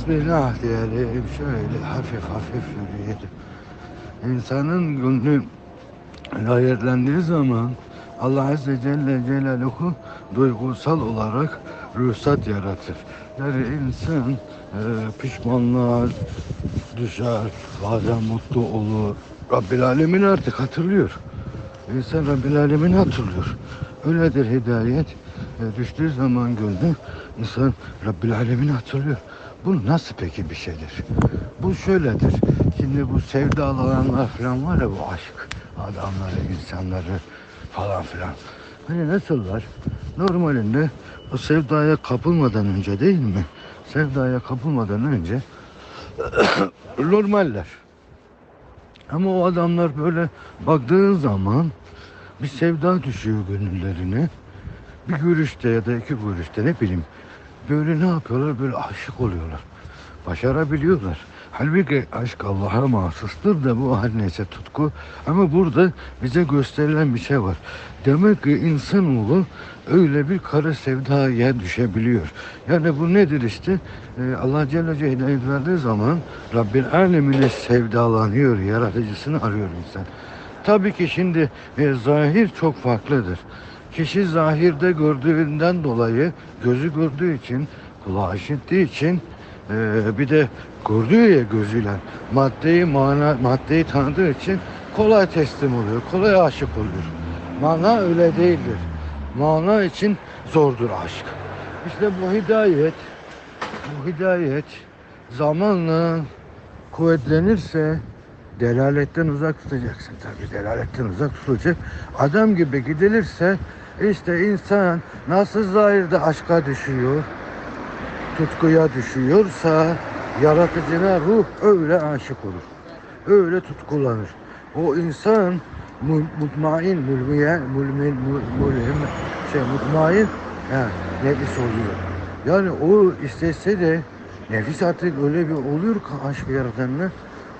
Bismillah diyelim şöyle hafif hafif yürüyelim. İnsanın gönlü gayretlendiği zaman Allah Azze Celle Celaluhu duygusal olarak ruhsat yaratır. Yani insan e, pişmanlığa düşer, bazen mutlu olur. Rabbil Alemin artık hatırlıyor. İnsan Rabbil Alemin'i hatırlıyor. Öyledir hidayet. E, düştüğü zaman gönlü insan Rabbil Alemin'i hatırlıyor. Bu nasıl peki bir şeydir? Bu şöyledir. Şimdi bu sevdalananlar falan var ya bu aşk adamları, insanları falan filan. Hani nasıllar? Normalinde o sevdaya kapılmadan önce değil mi? Sevdaya kapılmadan önce normaller. Ama o adamlar böyle baktığın zaman bir sevda düşüyor gönüllerine. Bir görüşte ya da iki görüşte ne bileyim böyle ne yapıyorlar böyle aşık oluyorlar. Başarabiliyorlar. Halbuki aşk Allah'a mahsustur da bu her neyse tutku. Ama burada bize gösterilen bir şey var. Demek ki insanoğlu öyle bir kara sevdaya düşebiliyor. Yani bu nedir işte? Ee, Allah Celle Celle hidayet verdiği zaman Rabbin alemine sevdalanıyor, yaratıcısını arıyor insan. Tabii ki şimdi e, zahir çok farklıdır. Kişi zahirde gördüğünden dolayı, gözü gördüğü için, kulağı işittiği için ee, bir de gördüğü ya gözüyle maddeyi mana maddeyi tanıdığı için kolay teslim oluyor, kolay aşık oluyor. Mana öyle değildir. Mana için zordur aşk. İşte bu hidayet, bu hidayet zamanla kuvvetlenirse delaletten uzak tutacaksın tabii. Delaletten uzak tutulacak. Adam gibi gidilirse işte insan nasıl zahirde aşka düşüyor, tutkuya düşüyorsa yaratıcına ruh öyle aşık olur. Öyle tutkulanır. O insan mu- mutmain, mulmiyen, mulmin, mul- mulhim, şey mutmain he, nefis oluyor. Yani o istese de nefis artık öyle bir oluyor ki aşk yaratanına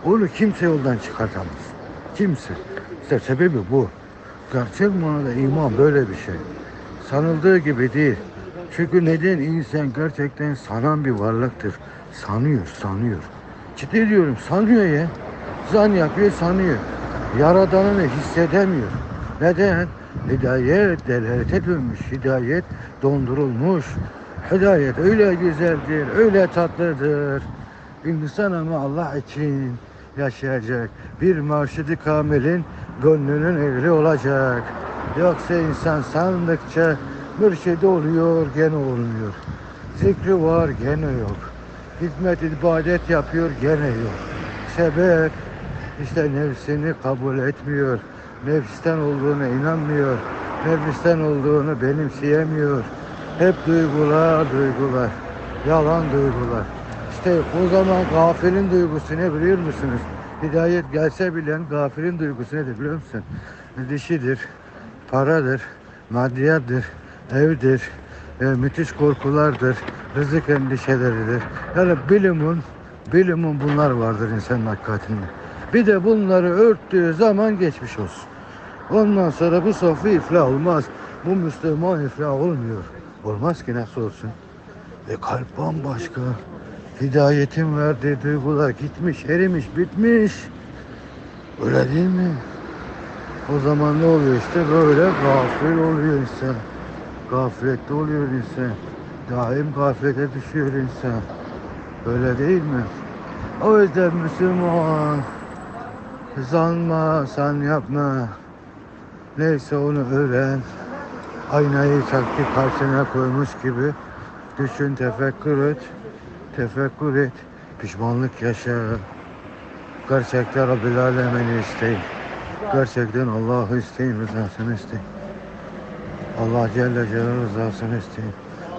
onu kimse yoldan çıkartamaz. Kimse. İşte sebebi bu. Gerçek manada iman böyle bir şey. Sanıldığı gibi değil. Çünkü neden insan gerçekten sanan bir varlıktır. Sanıyor, sanıyor. Ciddi diyorum sanıyor ya. Zan yapıyor, sanıyor. Yaradanını hissedemiyor. Neden? Hidayet delalete dönmüş. Hidayet dondurulmuş. Hidayet öyle güzeldir, öyle tatlıdır. İnsan ama Allah için yaşayacak. Bir marşidi kamilin gönlünün ehli olacak. Yoksa insan sandıkça mürşidi oluyor gene olmuyor. Zikri var gene yok. Hizmet ibadet yapıyor gene yok. Sebep işte nefsini kabul etmiyor. Nefisten olduğuna inanmıyor. Nefisten olduğunu benimseyemiyor. Hep duygular, duygular. Yalan duygular. İşte o zaman gafilin duygusu ne biliyor musunuz? Hidayet gelse bilen gafilin duygusu nedir biliyor musun? Dişidir, paradır, maddiyattır, evdir, e, müthiş korkulardır, rızık endişeleridir. Yani bilimin, bilimin bunlar vardır insanın hakikatinde. Bir de bunları örttüğü zaman geçmiş olsun. Ondan sonra bu sofra iflah olmaz. Bu Müslüman iflah olmuyor. Olmaz ki nasıl olsun? E kalp bambaşka. Hidayetin verdiği duygular gitmiş, erimiş, bitmiş. Öyle değil mi? O zaman ne oluyor işte böyle gafil oluyor insan. Gaflette oluyor insan. Daim gaflete düşüyor insan. Öyle değil mi? O yüzden Müslüman zanma, san yapma. Neyse onu öğren. Aynayı çaktı karşına koymuş gibi düşün, tefekkür et. Tefekkür et. Pişmanlık yaşa. Gerçekten Rabbil Alemin'i isteyin. Gerçekten Allah'ı isteyin, rızasını isteyin. Allah Celle Celaluhu rızasını isteyin.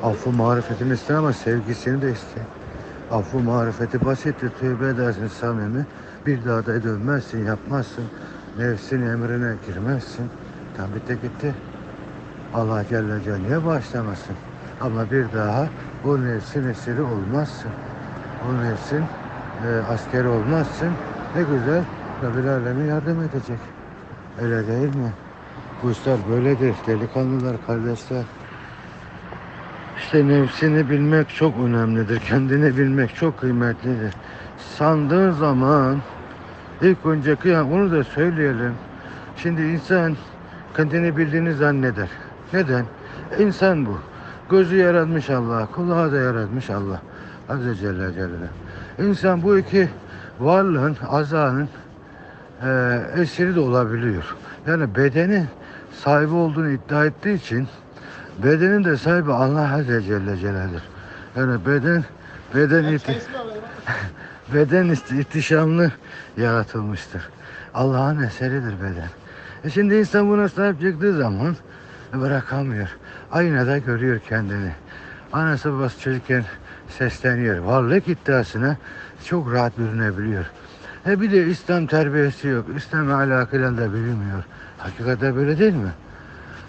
Affı marifetini isteyin ama sevgisini de isteyin. Affı marifeti basittir. Tövbe edersin samimi. Bir daha da dönmezsin, yapmazsın. Nefsin emrine girmezsin. Tam bitti gitti. Allah Celle Celaluhu'ya başlamasın. Ama bir daha o nefsin esiri olmazsın. O nefsin e, askeri olmazsın. Ne güzel Rabbil Alemin yardım edecek. Öyle değil mi? Bu işler böyledir. Delikanlılar, kardeşler. İşte nefsini bilmek çok önemlidir. Kendini bilmek çok kıymetlidir. Sandığın zaman ilk önce kıyam onu da söyleyelim. Şimdi insan kendini bildiğini zanneder. Neden? İnsan bu. Gözü yaratmış Allah, kulağı da yaratmış Allah. Azze Celle Celle. İnsan bu iki varlığın, azanın eee esiri de olabiliyor. Yani bedeni sahibi olduğunu iddia ettiği için bedenin de sahibi Allah Azze Celle Celaluhu'dur. Yani beden beden iti, beden ihtişamlı yaratılmıştır. Allah'ın eseridir beden. E şimdi insan buna sahip çıktığı zaman bırakamıyor. Aynada görüyor kendini. Anası babası çocukken sesleniyor. Varlık iddiasına çok rahat bürünebiliyor. E bir de İslam terbiyesi yok. İslam ahlakıyla da bilinmiyor. Hakikaten böyle değil mi?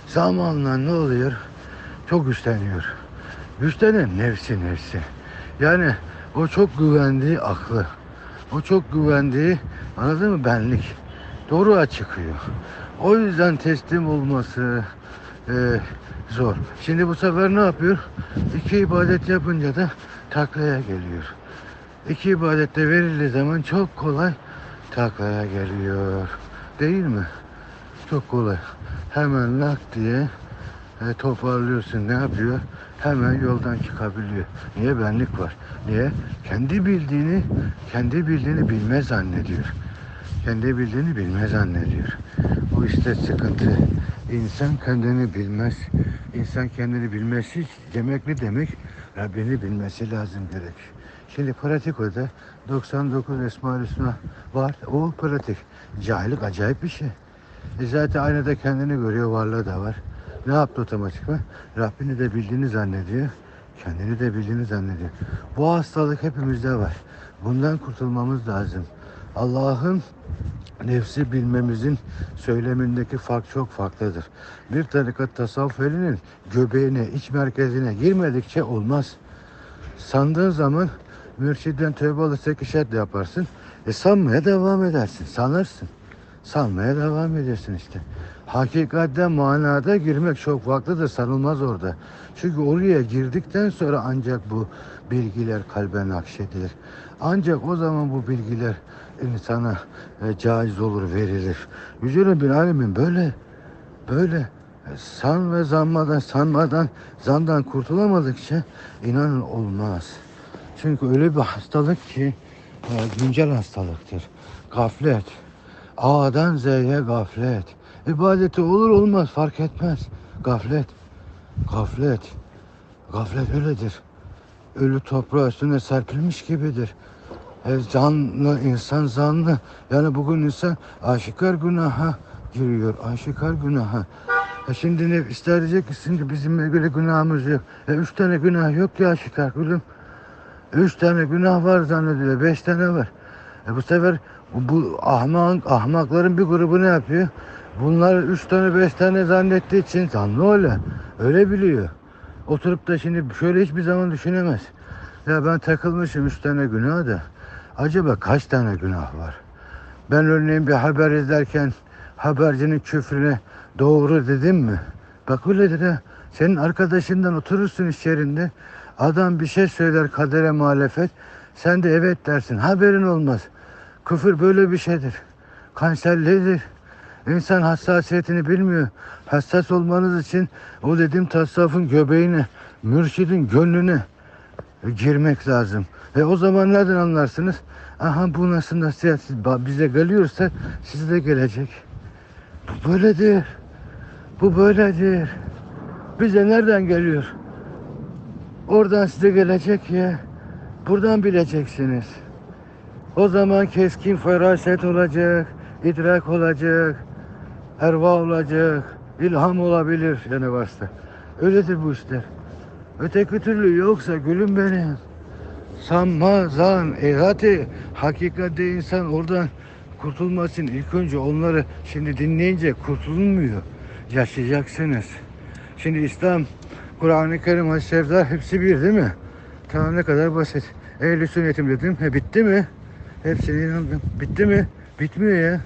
Zamanla ne oluyor? Çok güçleniyor. Güçlenen nefsi nefsi. Yani o çok güvendiği aklı. O çok güvendiği anladın mı benlik. Doğruğa çıkıyor. O yüzden teslim olması e, zor. Şimdi bu sefer ne yapıyor? İki ibadet yapınca da taklaya geliyor. İki ibadette verildiği zaman çok kolay taklaya geliyor. Değil mi? Çok kolay. Hemen lak diye e, toparlıyorsun. Ne yapıyor? Hemen yoldan çıkabiliyor. Niye benlik var? Niye? Kendi bildiğini, kendi bildiğini bilmez zannediyor. Kendi bildiğini bilmez zannediyor. Bu işte sıkıntı. İnsan kendini bilmez. İnsan kendini bilmesi demek ne demek? Rabbini bilmesi lazım gerek. Şimdi pratikoda 99 Esma-ül Hüsna var. O pratik. Cahillik acayip bir şey. E zaten aynada kendini görüyor, varlığı da var. Ne yaptı otomatikman? Rabbini de bildiğini zannediyor. Kendini de bildiğini zannediyor. Bu hastalık hepimizde var. Bundan kurtulmamız lazım. Allah'ın nefsi bilmemizin söylemindeki fark çok farklıdır. Bir tarikat tasavvuf elinin göbeğine, iç merkezine girmedikçe olmaz. Sandığın zaman mürşiden tövbe olursa işaretle yaparsın. E sanmaya devam edersin. Sanırsın. Sanmaya devam edersin işte. Hakikatte manada girmek çok farklıdır. Sanılmaz orada. Çünkü oraya girdikten sonra ancak bu bilgiler kalbe nakşedilir. Ancak o zaman bu bilgiler insana e, caiz olur, verilir. Yüce Rabbin Alemin böyle, böyle e, san ve zanmadan, sanmadan, zandan kurtulamadıkça inanın olmaz. Çünkü öyle bir hastalık ki e, güncel hastalıktır. Gaflet. A'dan Z'ye gaflet. İbadeti olur olmaz fark etmez. Gaflet. Gaflet. Gaflet öyledir. Ölü toprağı üstüne serpilmiş gibidir. E, canlı insan zanlı. Yani bugün insan aşikar günaha giriyor. Aşikar günaha. E şimdi ne ister diyecek ki şimdi bizim böyle günahımız yok. E üç tane günah yok ya aşikar gülüm. Üç tane günah var zannediyor. Beş tane var. E bu sefer bu, ahmak, ahmakların bir grubu ne yapıyor? Bunlar üç tane beş tane zannettiği için zanlı öyle. Öyle biliyor. Oturup da şimdi şöyle hiçbir zaman düşünemez. Ya ben takılmışım üç tane günah da. Acaba kaç tane günah var? Ben örneğin bir haber izlerken habercinin küfrüne doğru dedim mi? Bak öyledir ha. Senin arkadaşından oturursun iş yerinde. Adam bir şey söyler kadere muhalefet. Sen de evet dersin. Haberin olmaz. Küfür böyle bir şeydir. Kanserlidir. İnsan hassasiyetini bilmiyor. Hassas olmanız için o dediğim tasavvufun göbeğine, mürşidin gönlüne girmek lazım. Ve o zaman nereden anlarsınız? Aha bu nasıl nasihat bize geliyorsa size de gelecek. Bu böyledir. Bu böyledir. Bize nereden geliyor? Oradan size gelecek ya. Buradan bileceksiniz. O zaman keskin feraset olacak, idrak olacak, erva olacak, ilham olabilir yani varsa. Öyledir bu işler. Öteki türlü yoksa gülüm benim. Sanma, zan, ezati, hakikatte insan oradan kurtulmasın. İlk önce onları şimdi dinleyince kurtulmuyor. Yaşayacaksınız. Şimdi İslam, Kur'an-ı Kerim, Hadis-i hepsi bir değil mi? Tamam ne kadar basit. Ehl-i sünnetim dedim. He bitti mi? Hepsine inandım. Bitti mi? Bitmiyor ya.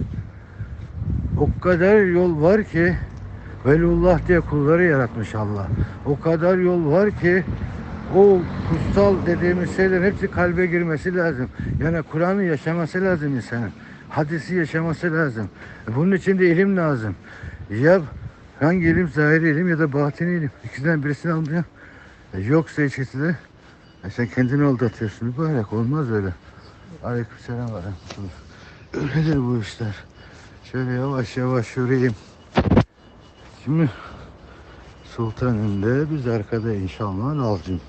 O kadar yol var ki Velullah diye kulları yaratmış Allah. O kadar yol var ki o kutsal dediğimiz şeylerin hepsi kalbe girmesi lazım. Yani Kur'an'ı yaşaması lazım insanın. Hadisi yaşaması lazım. Bunun için de ilim lazım. Ya hangi ilim? Zahiri ilim ya da batini ilim. İkisinden birisini almayan. E, yoksa ikisi de e, sen kendini aldatıyorsun. Mübarek olmaz öyle. Aleykümselam ve rahmetullah. Öyledir bu işler. Şöyle yavaş yavaş yürüyeyim. Şimdi Sultan önde, biz arkada inşallah alcım.